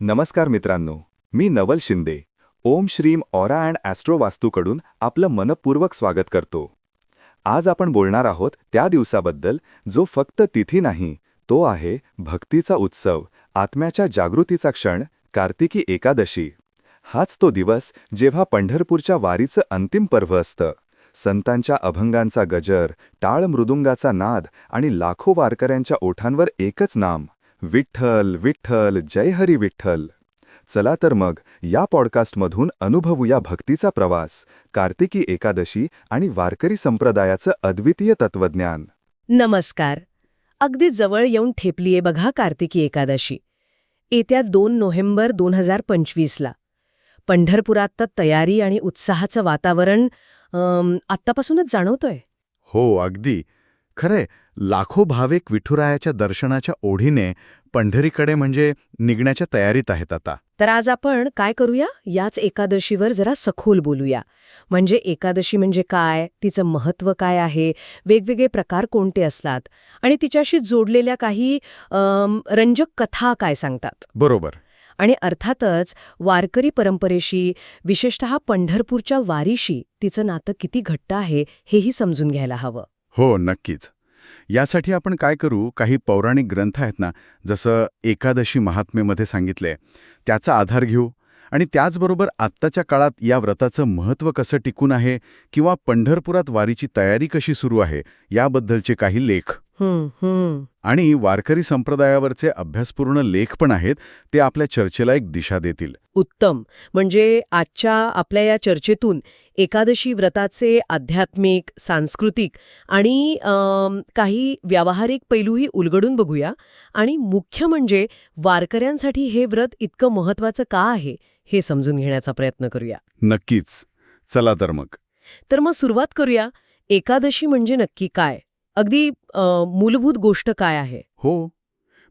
नमस्कार मित्रांनो मी नवल शिंदे. ओम श्रीम aura and Austro वास्तूकडून आपलं मनपूर्वक स्वागत करतो. आज आपण बोलणार आहोत त्या दिवसाबद्दल जो फक्त तिथी नाही तो आहे भक्तीचा उत्सव आत्म्याच्या जागृतीचा क्षण कार्तिकी एकादशी. हाच तो दिवस जेव्हा पंढरपूरच्या वारीचं अंतिम पर्व असतं. संतांच्या अभंगांचा गजर टाळ मृदुंगाचा नाद आणि लाखो वारकऱ्यांच्या ओठांवर एकच नाम. विठ्ठल विठ्ठल जय हरी विठ्ठल. चला तर मग या पॉडकास्टमधून अनुभवूया भक्तीचा प्रवास कार्तिकी एकादशी आणि वारकरी संप्रदायाचं अद्वितीय तत्वज्ञान नमस्कार. अगदी जवळ येऊन ठेपलीये बघा कार्तिकी एकादशी. येत्या दोन नोव्हेंबर दोन हजार पंचवीसला. पंढरपुरात तर तयारी आणि उत्साहाचं वातावरण आत्तापासूनच जाणवतोय. हो अगदी. खरे लाखो भाविक विठुरायाच्या दर्शनाच्या ओढीने पंढरीकडे म्हणजे निघण्याच्या तयारीत आहेत आता. तर आज आपण काय करूया? याच एकादशीवर जरा सखोल बोलूया. म्हणजे एकादशी म्हणजे काय? तिचं महत्त्व काय आहे? वेगवेगळे प्रकार कोणते असतात? आणि तिच्याशी जोडलेल्या काही रंजक कथा काय सांगतात? बरोबर. आणि अर्थातच वारकरी परंपरेशी विशेषतः पंढरपूरच्या वारीशी तिचं नातं किती घट्ट आहे हेही समजून घ्यायला हवं. हो नक्कीच. यासाठी आपण काय करू? काही पौराणिक ग्रंथ आहेत ना जसं एकादशी महात्मेमध्ये सांगितले त्याचा आधार घेऊ. आणि त्याचबरोबर आत्ताच्या काळात या व्रताचं महत्त्व कसं टिकून आहे किंवा पंढरपुरात वारीची तयारी कशी सुरू आहे याबद्दलचे काही लेख. आणि वारकरी संप्रदायावरचे अभ्यासपूर्ण लेख पण आहेत ते आपल्या चर्चेला एक दिशा देतील. उत्तम. म्हणजे आजच्या आपल्या या चर्चेतून एकादशी व्रताचे आध्यात्मिक सांस्कृतिक आणि काही व्यावहारिक पैलूही उलगडून बघूया. आणि मुख्य म्हणजे वारकऱ्यांसाठी हे व्रत इतकं महत्वाचं का आहे हे समजून घेण्याचा प्रयत्न करूया. नक्कीच. चला तर मग. तर मग सुरुवात करूया. एकादशी म्हणजे नक्की काय? अगदी मूलभूत गोष्ट काय आहे? हो.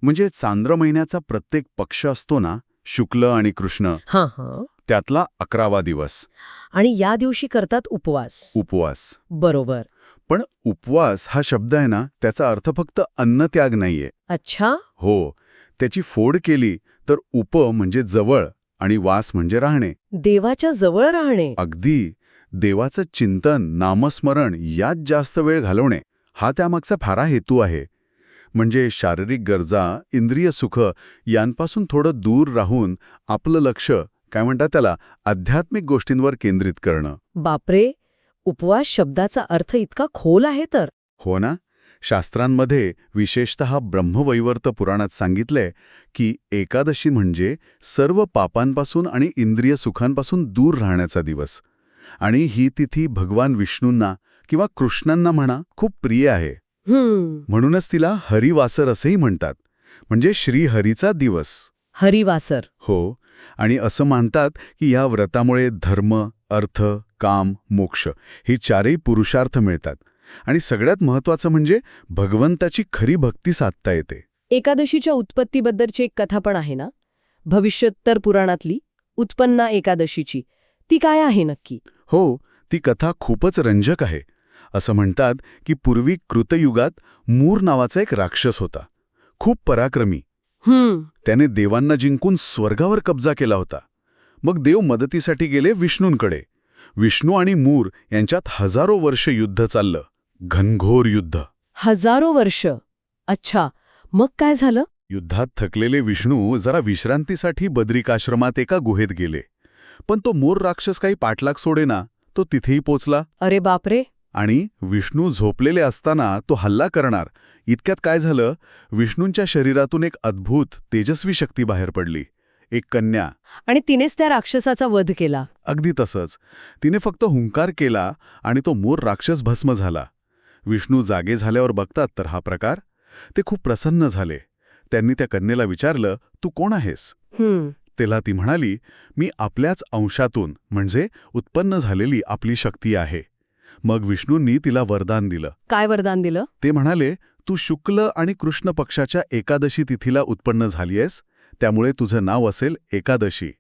म्हणजे चांद्र महिन्याचा प्रत्येक पक्ष असतो ना शुक्ल आणि कृष्ण. हां हां. त्यातला अकरावा दिवस. आणि या दिवशी करतात उपवास. उपवास. बरोबर. पण उपवास हा शब्द आहे ना त्याचा अर्थ फक्त अन्नत्याग नाहीये. अच्छा. हो. त्याची फोड केली तर उप म्हणजे जवळ आणि वास म्हणजे राहणे. देवाच्या जवळ राहणे. अगदी. देवाचं चिंतन नामस्मरण यात जास्त वेळ घालवणे. हा त्यामागचा फारा हेतू आहे. म्हणजे शारीरिक गरजा इंद्रिय सुख यांपासून थोडं दूर राहून आपलं लक्ष काय म्हणतात त्याला आध्यात्मिक गोष्टींवर केंद्रित करणं. बापरे! उपवास शब्दाचा अर्थ इतका खोल आहे तर. हो ना? शास्त्रांमध्ये विशेषत ब्रह्मवैवर्त पुराणात सांगितलंय की एकादशी म्हणजे सर्व पापांपासून आणि इंद्रिय सुखांपासून दूर राहण्याचा दिवस. आणि ही तिथी भगवान विष्णूंना किंवा कृष्णांना म्हणा खूप प्रिय आहे. म्हणूनच तिला हरिवासर असेही म्हणतात. म्हणजे श्रीहरीचा दिवस. हरिवासर. हो. आणि असं मानतात की या व्रतामुळे धर्म अर्थ काम मोक्ष ही चारही पुरुषार्थ मिळतात. आणि सगळ्यात महत्वाचं म्हणजे भगवंताची खरी भक्ती साधता येते. एकादशीच्या उत्पत्तीबद्दलची एक कथा पण आहे ना? भविष्योत्तर पुराणातली उत्पन्ना एकादशीची. ती काय आहे नक्की? हो ती कथा खूपच रंजक आहे. असं म्हणतात की पूर्वी कृतयुगात मूर नावाचा एक राक्षस होता. खूप पराक्रमी. त्याने देवांना जिंकून स्वर्गावर कब्जा केला होता. मग देव मदतीसाठी गेले विष्णूंकडे. विष्णू आणि मूर यांच्यात हजारो वर्ष युद्ध चाललं. घनघोर युद्ध. हजारो वर्ष. अच्छा. मग काय झालं? युद्धात थकलेले विष्णू जरा विश्रांतीसाठी बद्रिकाश्रमात एका गुहेत गेले. पण तो मोर राक्षस काही पाठलाग सोडेना. तो तिथेही पोचला. अरे बापरे. आणि विष्णू झोपलेले असताना तो हल्ला करणार. इतक्यात काय झालं? विष्णूंच्या शरीरातून एक अद्भुत तेजस्वी शक्ती बाहेर पडली. एक कन्या. आणि तिनेच त्या राक्षसाचा वध केला. अगदी तसंच. तिने फक्त हुंकार केला आणि तो मोर राक्षस भस्म झाला. विष्णू जागे झाल्यावर बघतात तर हा प्रकार. ते खूप प्रसन्न झाले. त्यांनी त्या कन्येला विचारलं तू कोण आहेस? तेला ती म्हणाली मी आपल्याच अंशातून म्हणजे उत्पन्न झालेली आपली शक्ती आहे. मग विष्णूंनी तिला वरदान दिलं. काय वरदान दिलं? ते म्हणाले तू शुक्ल आणि कृष्ण पक्षाच्या एकादशी तिथीला उत्पन्न झालीयस त्यामुळे तुझं नाव असेल एकादशी.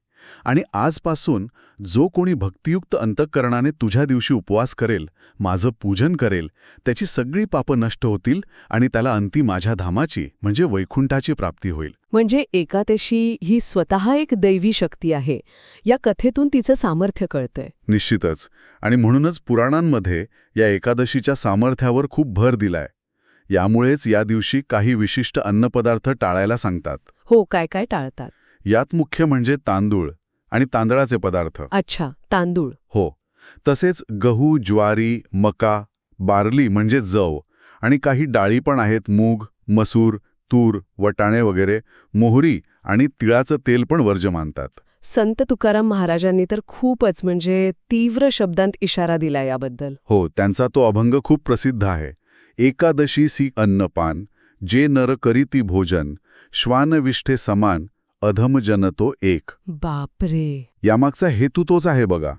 आणि आजपासून जो कोणी भक्तियुक्त अंतःकरणाने तुझ्या दिवशी उपवास करेल माझं पूजन करेल त्याची सगळी पापं नष्ट होतील आणि त्याला अंती माझ्या धामाची म्हणजे वैकुंठाची प्राप्ती होईल. म्हणजे एकादशी ही स्वतः एक दैवी शक्ती आहे. या कथेतून तिचं सामर्थ्य कळतंय. निश्चितच. आणि म्हणूनच पुराणांमध्ये या एकादशीच्या सामर्थ्यावर खूप भर दिलाय. यामुळेच या दिवशी काही विशिष्ट अन्नपदार्थ टाळायला सांगतात. हो काय काय टाळतात? यात मुख्य म्हणजे तांदूळ आणि तांदळाचे पदार्थ. अच्छा तांदूळ. हो. तसेच गहू ज्वारी मका बार्ली म्हणजे जव आणि काही डाळी पण आहेत मूग मसूर तूर वटाणे वगैरे मोहरी आणि तिळाचं तेल पण वर्ज मानतात. संत तुकाराम महाराजांनी तर खूपच म्हणजे तीव्र शब्दांत इशारा दिला याबद्दल. हो त्यांचा तो अभंग खूप प्रसिद्ध आहे. एकादशी सी अन्नपान जे नर करीती भोजन श्वानविष्ठे समान अधम जनतो एक. बापरे. यामागचा हेतू तोच आहे बघा.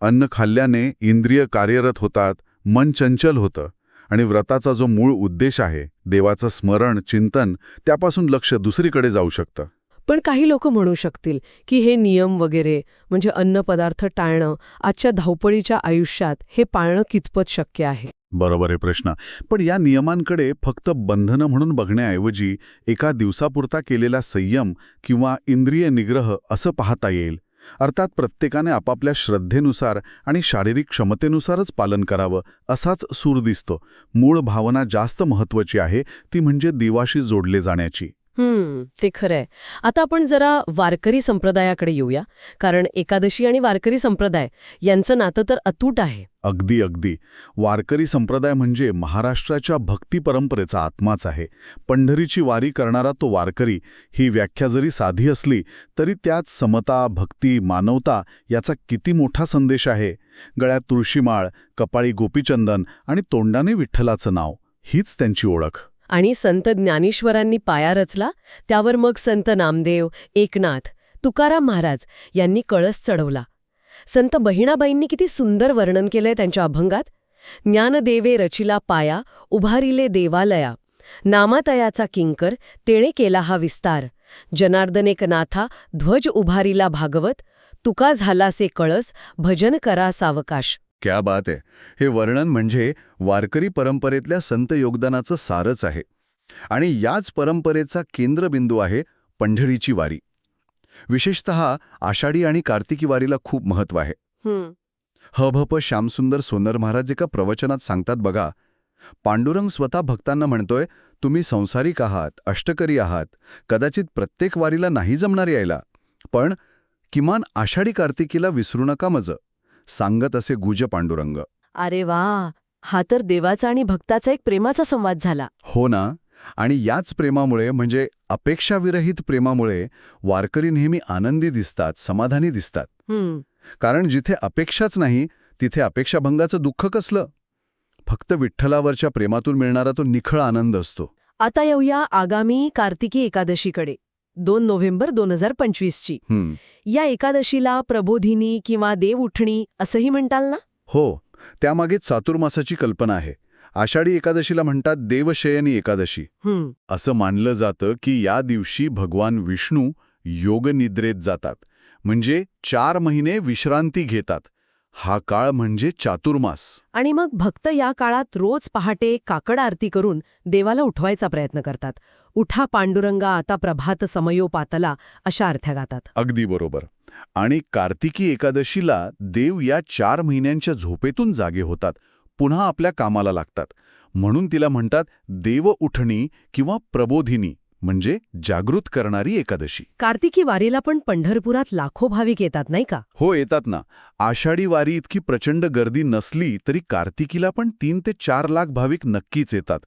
अन्न खाल्ल्याने इंद्रिय कार्यरत होतात मन चंचल होतं आणि व्रताचा जो मूळ उद्देश आहे देवाचं स्मरण चिंतन त्यापासून लक्ष दुसरीकडे जाऊ शकतं. पण काही लोक म्हणू शकतील की हे नियम वगैरे म्हणजे अन्नपदार्थ टाळणं आजच्या धावपळीच्या आयुष्यात हे पाळणं कितपत शक्य आहे? बरोबर आहे प्रश्न. पण या नियमांकडे फक्त बंधनं म्हणून बघण्याऐवजी एका दिवसापुरता केलेला संयम किंवा इंद्रिय निग्रह असं पाहता येईल. अर्थात प्रत्येकाने आपापल्या श्रद्धेनुसार आणि शारीरिक क्षमतेनुसारच पालन करावं असाच सूर दिसतो. मूळ भावना जास्त महत्वाची आहे ती म्हणजे देवाशी जोडले जाण्याची. हम्म ते खरंय आता आपण जरा वारकरी संप्रदायाकडे येऊया. कारण एकादशी आणि वारकरी संप्रदाय यांचं नातं तर अतूट आहे. अगदी अगदी. वारकरी संप्रदाय म्हणजे महाराष्ट्राच्या भक्ती परंपरेचा आत्माच आहे. पंढरीची वारी करणारा तो वारकरी ही व्याख्या जरी साधी असली तरी त्यात समता भक्ती मानवता याचा किती मोठा संदेश आहे. गळ्यात तुळशीमाळ कपाळी गोपीचंदन आणि तोंडाने विठ्ठलाचं नाव हीच त्यांची ओळख. आणि संत ज्ञानेश्वरांनी पाया रचला त्यावर मग संत नामदेव एकनाथ तुकाराम महाराज यांनी कळस चढवला. संत बहिणाबाईंनी किती सुंदर वर्णन केलंय त्यांच्या अभंगात. ज्ञानदेवे रचिला पाया उभारिले देवालया. नामातयाचा किंकर तेणे केला हा विस्तार. जनार्दनेकनाथा ध्वज उभारिला भागवत. तुका झालासे कळस भजन करा सावकाश. क्या बात आहे हे वर्णन म्हणजे वारकरी परंपरेतल्या संत योगदानाचं सारच आहे. आणि याच परंपरेचा केंद्रबिंदू आहे पंढरीची वारी. विशेषत आषाढी आणि कार्तिकी वारीला खूप महत्त्व आहे. हभप श्यामसुंदर सोनर महाराज एका प्रवचनात सांगतात बघा पांडुरंग स्वतः भक्तांना म्हणतोय तुम्ही संसारिक आहात अष्टकरी आहात कदाचित प्रत्येक वारीला नाही जमणार यायला पण किमान आषाढी कार्तिकीला विसरू नका मज. सांगत असे गुज पांडुरंग. अरे वा हा तर देवाचा आणि भक्ताचा एक प्रेमाचा संवाद झाला. हो ना आणि याच प्रेमामुळे म्हणजे अपेक्षाविरहित प्रेमामुळे वारकरी नेहमी आनंदी दिसतात समाधानी दिसतात. हम्म. कारण जिथे अपेक्षाच नाही तिथे अपेक्षाभंगाचं दुःख कसलं? फक्त विठ्ठलावरच्या प्रेमातून मिळणारा तो निखळ आनंद असतो. आता येऊया आगामी कार्तिकी एकादशीकडे. दोन नोव्हेंबर दोन हजार पंचवीसची. या एकादशीला प्रबोधिनी किंवा देव उठणी असंही म्हणताल ना? हो त्यामागे चातुर्मासाची कल्पना आहे. आषाढी एकादशीला म्हणतात देवशयनी एकादशी. असं मानलं जातं की या दिवशी भगवान विष्णू योगनिद्रेत जातात. म्हणजे चार महिने विश्रांती घेतात. हा काळ म्हणजे चातुर्मास. आणि मग भक्त या काळात रोज पहाटे काकड आरती करून देवाला उठवायचा प्रयत्न करतात. उठा पांडुरंगा आता प्रभात समयो पातला अशा अर्थ्या गातात. अगदी बरोबर. आणि कार्तिकी एकादशीला देव या चार महिन्यांच्या झोपेतून जागे होतात. पुन्हा आपल्या कामाला लागतात. म्हणून तिला म्हणतात देव उठणी किंवा प्रबोधिनी. म्हणजे जागृत करणारी एकादशी. कार्तिकी वारीला पण पंढरपुरात लाखो भाविक येतात नाही का? हो येतात ना. आषाढी वारी इतकी प्रचंड गर्दी नसली तरी कार्तिकीला पण तीन ते चार लाख भाविक नक्कीच येतात.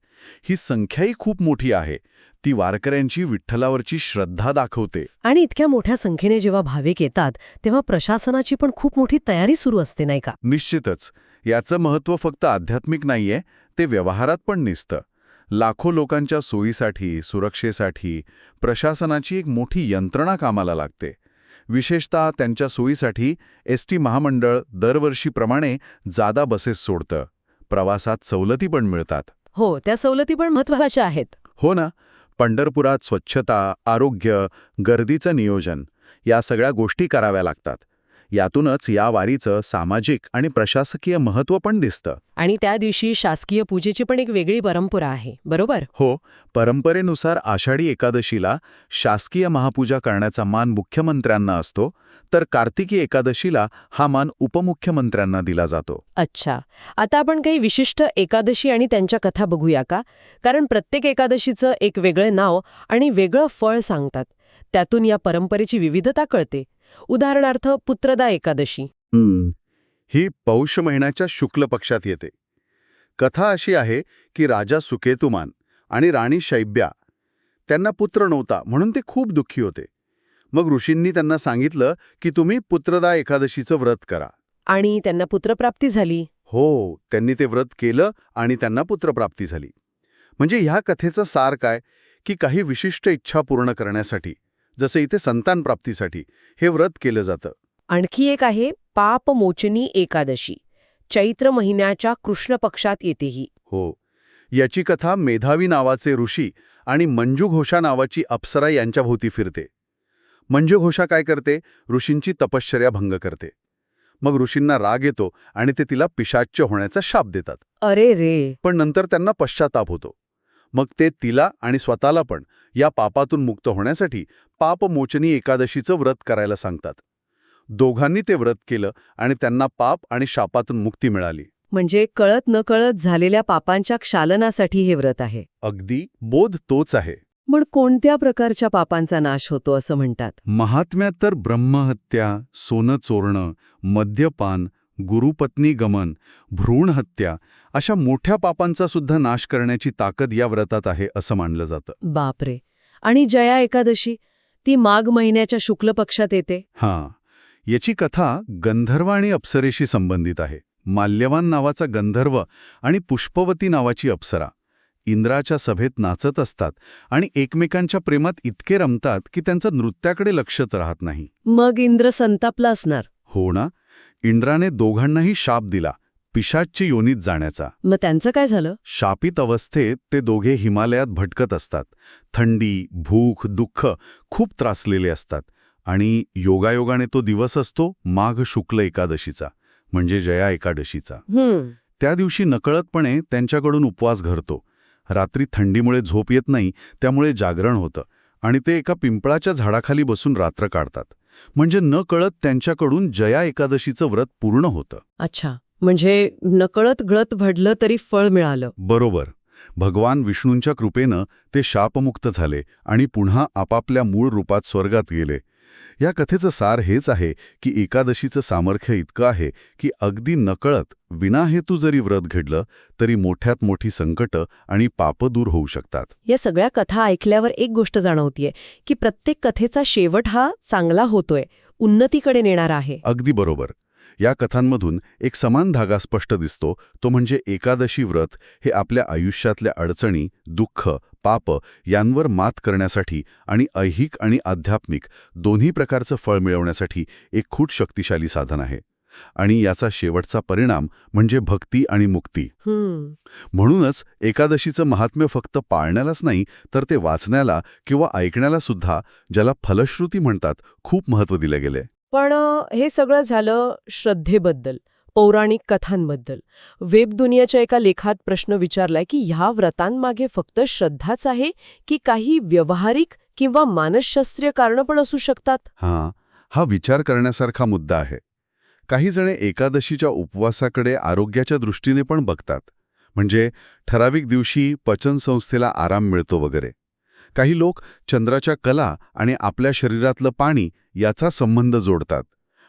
ही संख्याही खूप मोठी आहे. ती वारकऱ्यांची विठ्ठलावरची श्रद्धा दाखवते. आणि इतक्या मोठ्या संख्येने जेव्हा भाविक येतात तेव्हा प्रशासनाची पण खूप मोठी तयारी सुरू असते नाही का? निश्चितच. याचं महत्त्व फक्त आध्यात्मिक नाहीये ते व्यवहारात पण निसतं. लाखो लोकांच्या सोयीसाठी सुरक्षेसाठी प्रशासनाची एक मोठी यंत्रणा कामाला लागते. विशेषतः त्यांच्या सोयीसाठी एस टी महामंडळ दरवर्षीप्रमाणे जादा बसेस सोडतं. प्रवासात सवलती पण मिळतात. हो त्या सवलती पण महत्त्वाच्या आहेत. हो ना. पंढरपुरात स्वच्छता आरोग्य गर्दीचं नियोजन या सगळ्या गोष्टी कराव्या लागतात. यातूनच या वारीचं सामाजिक आणि प्रशासकीय महत्त्व पण दिसतं. आणि त्या दिवशी शासकीय पूजेची पण एक वेगळी परंपरा आहे बरोबर? हो परंपरेनुसार आषाढी एकादशीला शासकीय महापूजा करण्याचा मान मुख्यमंत्र्यांना असतो तर कार्तिकी एकादशीला हा मान उपमुख्यमंत्र्यांना दिला जातो. अच्छा. आता आपण काही विशिष्ट एकादशी आणि त्यांच्या कथा बघूया का? कारण प्रत्येक एकादशीचं एक वेगळं नाव आणि वेगळं फळ सांगतात. त्यातून या परंपरेची विविधता कळते. उदाहरणार्थ पुत्रदा एकादशी. ही पौष महिन्याच्या शुक्ल पक्षात येते. कथा अशी आहे की राजा सुकेतुमान आणि राणी शैब्या त्यांना पुत्र नव्हता म्हणून ते खूप दुःखी होते. मग ऋषींनी त्यांना सांगितलं की तुम्ही पुत्रदा एकादशीचं व्रत करा. आणि त्यांना पुत्रप्राप्ती झाली. हो त्यांनी ते व्रत केलं आणि त्यांना पुत्रप्राप्ती झाली. म्हणजे ह्या कथेचं सार काय? की काही विशिष्ट इच्छा पूर्ण करण्यासाठी. जसं इथे संतान प्राप्तीसाठी हे व्रत केलं जातं. आणखी एक आहे पापमोचनी एकादशी. चैत्र महिन्याच्या कृष्ण पक्षात येते ही. हो याची कथा मेधावी नावाचे ऋषी आणि मंजू घोषा नावाची अप्सरा यांच्याभोवती फिरते. मंजू घोषा काय करते? ऋषींची तपश्चर्या भंग करते. मग ऋषींना राग येतो आणि ते तिला पिशाच्य होण्याचा शाप देतात. अरे रे! पण नंतर त्यांना पश्चाताप होतो. मग ते तिला आणि स्वतःला पण या पापातून मुक्त होण्यासाठी पापमोचनी एकादशीचं व्रत करायला सांगतात. दोघांनी ते व्रत केलं आणि त्यांना पाप आणि शापातून मुक्ती मिळाली. म्हणजे कळत न कळत झालेल्या पापांच्या क्षालनासाठी हे व्रत आहे. अगदी बोध तोच आहे. पण कोणत्या प्रकारच्या पापांचा नाश होतो असं म्हणतात? महात्म्यात तर ब्रह्महत्या सोनं चोरणं मद्यपान गुरुपत्नी गमन भ्रूण हत्या अशा मोठ्या पापांचा सुद्धा नाश करण्याची ताकद या व्रतात आहे असं मानलं जातं. बापरे! आणि जया एकादशी ती माघ महिन्याच्या शुक्ल पक्षात येते? हां. याची कथा गंधर्व आणि अप्सरेशी संबंधित आहे. माल्यवान नावाचा गंधर्व आणि पुष्पवती नावाची अप्सरा. इंद्राच्या सभेत नाचत असतात आणि एकमेकांच्या प्रेमात इतके रमतात की त्यांचं नृत्याकडे लक्षच राहत नाही. मग इंद्र संतापला असणार. हो ना? इंद्राने दोघांनाही शाप दिला पिशाच्य योनीत जाण्याचा. मग त्यांचं काय झालं? शापित अवस्थेत ते दोघे हिमालयात भटकत असतात. थंडी भूक दुःख खूप त्रासलेले असतात आणि योगायोगाने तो दिवस असतो माघ शुक्ल एकादशीचा म्हणजे जया एकादशीचा. त्या दिवशी नकळतपणे त्यांच्याकडून उपवास घरतो. रात्री थंडीमुळे झोप येत नाही त्यामुळे जागरण होतं आणि ते एका पिंपळाच्या झाडाखाली बसून रात्र काढतात. म्हणजे न कळत त्यांच्याकडून जया एकादशीचं व्रत पूर्ण होतं. अच्छा. म्हणजे नकळत गळत भडलं तरी फळ मिळालं. बरोबर. भगवान विष्णूंच्या कृपेनं ते शापमुक्त झाले आणि पुन्हा आपापल्या मूळ रूपात स्वर्गात गेले. या कथेचं सार हेच आहे की एकादशीचं सामर्थ्य इतकं आहे की अगदी नकळत विनाहेतू जरी व्रत घडलं तरी मोठ्यात मोठी संकटं आणि पापं दूर होऊ शकतात. या सगळ्या कथा ऐकल्यावर एक गोष्ट जाणवतीये की प्रत्येक कथेचा शेवट हा चांगला होतोय उन्नतीकडे नेणारा आहे. अगदी बरोबर. या कथांमधून एक समान धागा स्पष्ट दिसतो तो म्हणजे एकादशी व्रत हे आपल्या आयुष्यातल्या अडचणी दुःख पाप यांवर मात करण्यासाठी आणि ऐहिक आणि आध्यात्मिक दोन्ही प्रकारचं फळ मिळवण्यासाठी एक खूप शक्तिशाली साधन आहे. आणि याचा शेवटचा परिणाम म्हणजे भक्ती आणि मुक्ती. म्हणूनच एकादशीचं महात्म्य फक्त पाळण्यालाच नाही तर ते वाचण्याला किंवा ऐकण्याला सुद्धा ज्याला फलश्रुती म्हणतात खूप महत्त्व दिलं गेले. पण हे सगळं झालं श्रद्धेबद्दल. पौराणिक कथांबद्दल. वेब दुनियाच्या एका लेखात प्रश्न विचारलाय की ह्या व्रतांमागे फक्त श्रद्धाच आहे की काही व्यवहारिक किंवा मानसशास्त्रीय कारणं पण असू शकतात? हां हा विचार करण्यासारखा मुद्दा आहे. काही जण एकादशीच्या उपवासाकडे आरोग्याच्या दृष्टीने पण बघतात. म्हणजे ठराविक दिवशी पचनसंस्थेला आराम मिळतो वगैरे. काही लोक चंद्राच्या कला आणि आपल्या शरीरातलं पाणी याचा संबंध जोडतात.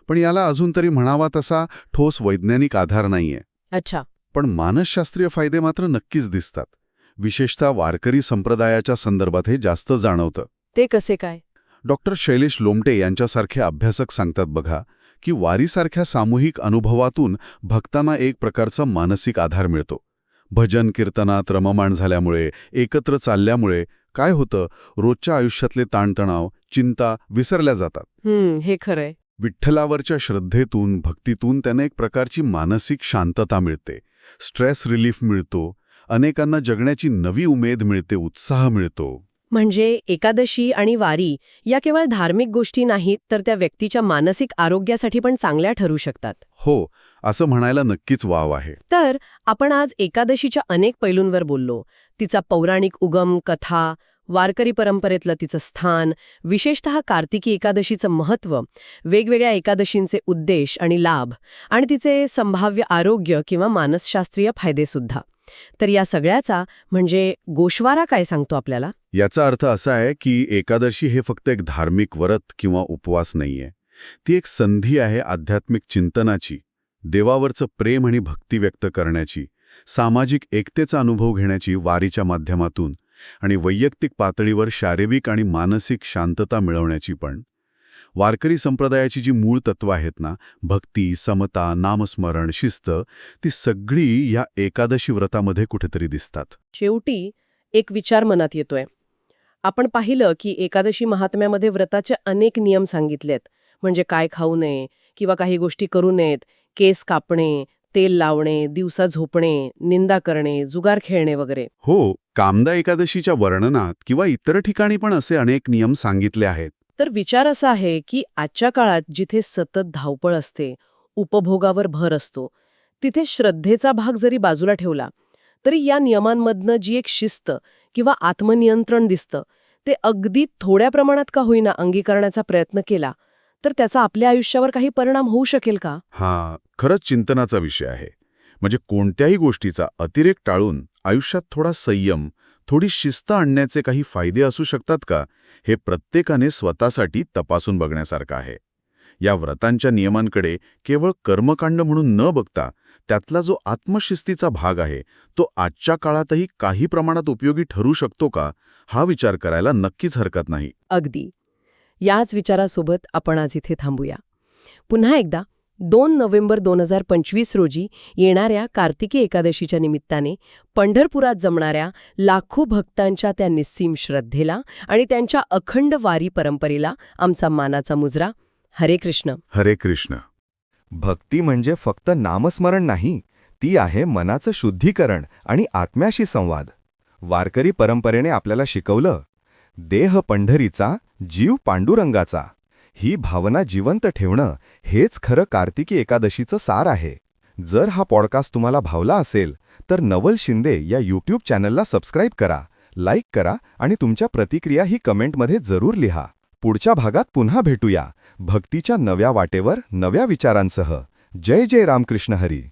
पण याला अजून तरी म्हणावा तसा ठोस वैज्ञानिक आधार नाहीये. अच्छा. पण मानसशास्त्रीय फायदे मात्र नक्कीच दिसतात. विशेषतः वारकरी संप्रदायाच्या संदर्भात हे जास्त जाणवतं. ते कसे काय? डॉक्टर शैलेश लोमटे यांच्यासारखे अभ्यासक सांगतात बघा की वारीसारख्या सामूहिक अनुभवातून भक्तांना एक प्रकारचा मानसिक आधार मिळतो. भजन कीर्तनात रममाण झाल्यामुळे एकत्र चालल्यामुळे काय होतं? रोजच्या आयुष्यातले ताणतणाव चिंता विसरल्या जातात. हे खरंय. विठ्ठलावरच्या श्रद्धेतून भक्तीतून त्यांना एक प्रकारची मानसिक शांतता मिळते. स्ट्रेस रिलीफ मिळतो. अनेकांना जगण्याची नवी उमेद मिळते उत्साह मिळतो. म्हणजे एकादशी आणि वारी या केवळ धार्मिक गोष्टी नाहीत तर त्या व्यक्तीच्या मानसिक आरोग्यासाठी पण चांगल्या ठरू शकतात. हो असं म्हणायला नक्कीच वाव आहे. तर आपण आज एकादशीच्या अनेक पैलूंवर बोललो. तिचा पौराणिक उगम कथा वारकरी परंपरेतलं तिचं स्थान विशेषतः कार्तिकी एकादशीचं महत्त्व वेगवेगळ्या एकादशींचे उद्देश आणि लाभ आणि तिचे संभाव्य आरोग्य किंवा मानसशास्त्रीय फायदेसुद्धा. तर या सगळ्याचा म्हणजे गोशवारा काय सांगतो आपल्याला? याचा अर्थ असा आहे की एकादशी हे फक्त एक धार्मिक व्रत किंवा उपवास नाहीये. ती एक संधी आहे आध्यात्मिक चिंतनाची देवावरचं प्रेम आणि भक्ती व्यक्त करण्याची सामाजिक एकतेचा अनुभव घेण्याची वारीच्या माध्यमातून आणि वैयक्तिक पातळीवर शारीरिक आणि मानसिक शांतता मिळवण्याची पण. वारकरी संप्रदायाची जी मूळ तत्व आहेत ना भक्ती समता नामस्मरण शिस्त ती सगळी या एकादशी व्रतामध्ये कुठेतरी दिसतात. शेवटी एक विचार मनात येतोय. आपण पाहिलं की एकादशी महात्म्यामध्ये व्रताचे अनेक नियम सांगितलेत. म्हणजे काय खाऊ नये किंवा काही गोष्टी करू नयेत. केस कापणे तेल लावणे दिवसा झोपणे निंदा करणे जुगार खेळणे वगैरे. हो कामदा एकादशीच्या वर्णनात किंवा इतर ठिकाणी पण असे अनेक नियम सांगितले आहेत. तर विचार असा आहे की आजच्या काळात जिथे सतत धावपळ असते उपभोगावर भर असतो तिथे श्रद्धेचा भाग जरी बाजूला ठेवला तरी या नियमांमधनं जी एक शिस्त किंवा आत्मनियंत्रण दिसतं ते अगदी थोड्या प्रमाणात का होईना अंगीकरण्याचा प्रयत्न केला तर त्याचा आपल्या आयुष्यावर काही परिणाम होऊ शकेल का? हा खरंच चिंतनाचा विषय आहे. म्हणजे कोणत्याही गोष्टीचा अतिरेक टाळून आयुष्यात थोडा संयम थोडी शिस्त आणण्याचे काही फायदे असू शकतात का हे प्रत्येकाने स्वतःसाठी तपासून बघण्यासारखं आहे. या व्रतांच्या नियमांकडे केवळ कर्मकांड म्हणून न बघता त्यातला जो आत्मशिस्तीचा भाग आहे तो आजच्या काळातही काही प्रमाणात उपयोगी ठरू शकतो का हा विचार करायला नक्कीच हरकत नाही. अगदी. याच विचारासोबत आपण आज इथे थांबूया. पुन्हा एकदा दोन नोव्हेंबर दोन हजार पंचवीस रोजी येणाऱ्या कार्तिकी एकादशीच्या निमित्ताने पंढरपुरात जमणाऱ्या लाखो भक्तांच्या त्या निस्सीम श्रद्धेला आणि त्यांच्या अखंड वारी परंपरेला आमचा मानाचा मुजरा. हरे कृष्ण. हरे कृष्ण. भक्ती म्हणजे फक्त नामस्मरण नाही ती आहे मनाचं शुद्धीकरण आणि आत्म्याशी संवाद. वारकरी परंपरेने आपल्याला शिकवलं देह पंढरीचा जीव पांडुरंगाचा. ही भावना जिवंत ठेवणं हेच खरं कार्तिकी एकादशीचं सार आहे. जर हा पॉडकास्ट तुम्हाला भावला असेल तर नवल शिंदे या यूट्यूब चॅनलला सबस्क्राईब करा लाईक करा आणि तुमच्या प्रतिक्रिया ही कमेंटमध्ये जरूर लिहा. पुढच्या भागात पुन्हा भेटूया. भक्तीच्या नव्या वाटेवर नव्या विचारांसह. जय जय रामकृष्ण हरी.